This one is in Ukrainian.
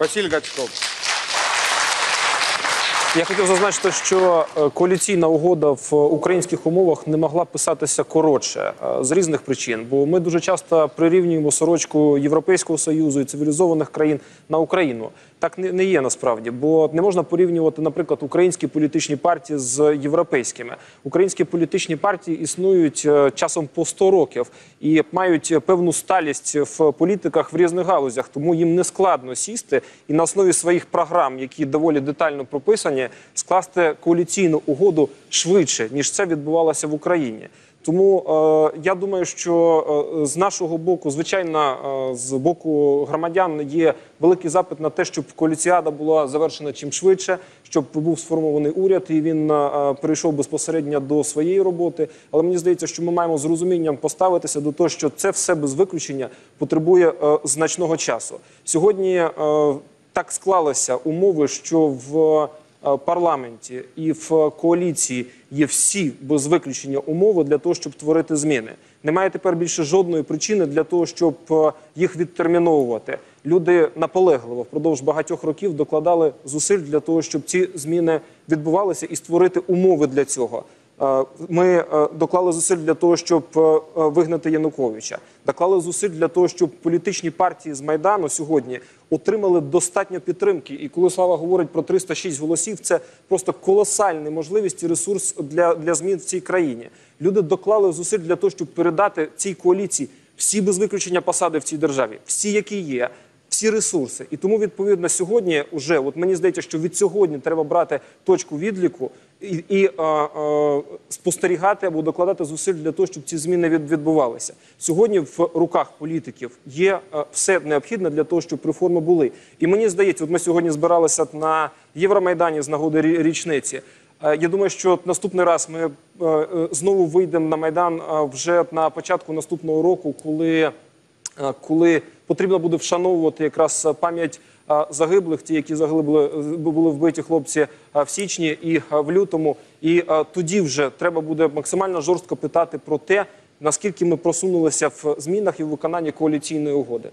Василь Гачков. Я хотів зазначити, що е, коаліційна угода в українських умовах не могла писатися коротше е, з різних причин, бо ми дуже часто прирівнюємо сорочку Європейського союзу і цивілізованих країн на Україну. Так не не є насправді, бо не можна порівнювати, наприклад, українські політичні партії з європейськими. Українські політичні партії існують е, часом по 100 років і мають певну сталість в політиках в різних галузях. Тому їм не складно сісти і на основі своїх програм, які доволі детально прописані, скласти коаліційну угоду швидше ніж це відбувалося в Україні. Тому е, я думаю, що е, з нашого боку, звичайно, е, з боку громадян є великий запит на те, щоб коаліціада була завершена чим швидше, щоб був сформований уряд і він перейшов безпосередньо до своєї роботи. Але мені здається, що ми маємо з розумінням поставитися до того, що це все без виключення потребує значного часу. Сьогодні так склалися умови, що в парламенті і в коаліції є всі без виключення умови для того, щоб творити зміни. Немає тепер більше жодної причини для того, щоб е, їх відтерміновувати. Люди наполегливо впродовж багатьох років докладали зусиль для того, щоб ці зміни відбувалися і створити умови для цього. Е, Ми е, доклали зусиль для того, щоб е, вигнати Януковича. Доклали зусиль для того, щоб політичні партії з Майдану сьогодні отримали достатньо підтримки. І коли Слава говорить про 306 голосів, це просто колосальна можливість і ресурс для, для змін в цій країні. Люди доклали зусиль для того, щоб передати цій коаліції всі без виключення посади в цій державі, всі, які є всі ресурси. І тому, відповідно, сьогодні вже, от мені здається, що від сьогодні треба брати точку відліку і, і е, е, спостерігати або докладати зусиль для того, щоб ці зміни від, відбувалися. Сьогодні в руках політиків є е, все необхідне для того, щоб реформи були. І мені здається, от ми сьогодні збиралися на Євромайдані з нагоди річниці. Я думаю, що наступний раз ми знову вийдемо на майдан вже на початку наступного року, коли коли потрібно буде вшановувати якраз е, пам'ять е, загиблих, ті, які загибли, е, були вбиті хлопці е, в січні і е, в лютому. І е, тоді вже треба буде максимально жорстко питати про те, наскільки ми просунулися в змінах і в виконанні коаліційної угоди.